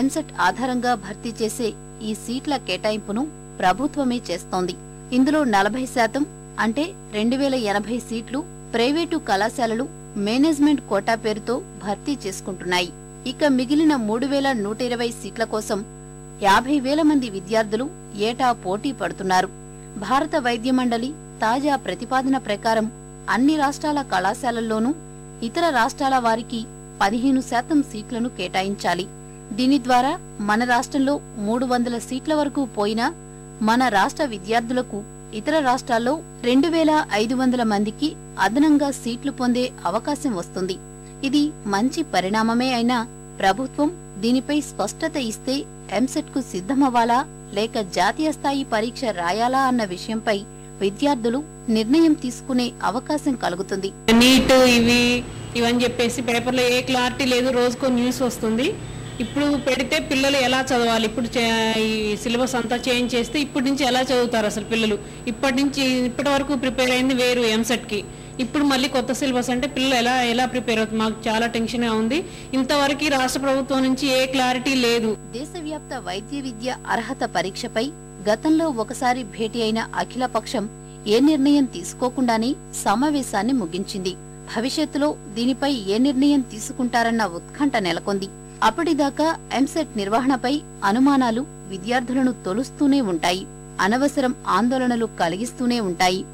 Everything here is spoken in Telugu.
ఎంసెట్ ఆధారంగా భర్తీ చేసే ఈ సీట్ల కేటాయింపును ప్రభుత్వమే చేస్తోంది. ఇందులో నలభై శాతం అంటే రెండు వేల ఎనభై సీట్లు ప్రైవేటు కళాశాలలు మేనేజ్మెంట్ కోటా పేరుతో భర్తీ చేసుకుంటున్నాయి. ఇక మిగిలిన మూడు వేల నూట ఇరవై సీట్ల కోసం యాభై వేల మంది విద్యార్థులు ఏటా పోటీ పడుతున్నారు. భారత వైద్య మండలి తాజా ప్రతిపాదన ప్రకారం అన్ని రాష్ట్రాల కళాశాలల్లోనూ ఇతర రాష్ట్రాల వారికి పదిహేను శాతం సీట్లను కేటాయించాలి. దీని ద్వారా మన రాష్ట్రంలో మూడు వందల సీట్ల వరకు పోయినా మన రాష్ట్ర విద్యార్థులకు ఇతర రాష్ట్రాల్లో రెండు వేల ఐదు వందల మందికి అదనంగా సీట్లు పొందే అవకాశం వస్తుంది. ఇది మంచి పరిణామమే అయినా ప్రభుత్వం దీనిపై స్పష్టత ఇస్తే ఎంసెట్కు సిద్ధమవ్వాలా లేక జాతీయ స్థాయి పరీక్ష రాయాలా అన్న విషయంపై విద్యార్థులు నిర్ణయం తీసుకునే అవకాశం కలుగుతుంది. నీట్ ఇవి ఇవని చెప్పేసి పేపర్లో ఏ క్లారిటీ లేదు రోజుకో న్యూస్ వస్తుంది. ఇప్పుడు పెడితే పిల్లలు ఎలా చదవాలి? ఇప్పుడు ఈ సిలబస్ అంతా చేంజ్ చేస్తే ఇప్పటి నుంచి ఎలా చదువుతారు అసలు పిల్లలు? ఇప్పటి నుంచి ఇప్పటి వరకు ప్రిపేర్ అయింది వేరు ఎంసెట్కి ఇప్పుడు మళ్ళీ కొత్త సిలబస్ అంటే పిల్లలు ఎలా ఎలా ప్రిపేర్ అవుతుంది మాకు చాలా టెన్షన్గా ఉంది. ఇంతవరకు రాష్ట్ర ప్రభుత్వం నుంచి ఏ క్లారిటీ లేదు. దేశవ్యాప్త వైద్య విద్య అర్హత పరీక్షపై గతంలో ఒకసారి భేటీ అయిన అఖిలపక్షం ఏ నిర్ణయం తీసుకోకుండానే సమావేశాన్ని ముగించింది. భవిష్యత్తులో దీనిపై ఏ నిర్ణయం తీసుకుంటారన్న ఉత్కంఠ నెలకొంది. అప్పటిదాకా ఎంసెట్ నిర్వహణపై అనుమానాలు విద్యార్థులను తొలుస్తూనే ఉంటాయి. అనవసరం ఆందోళనలు కలిగిస్తూనే ఉంటాయి.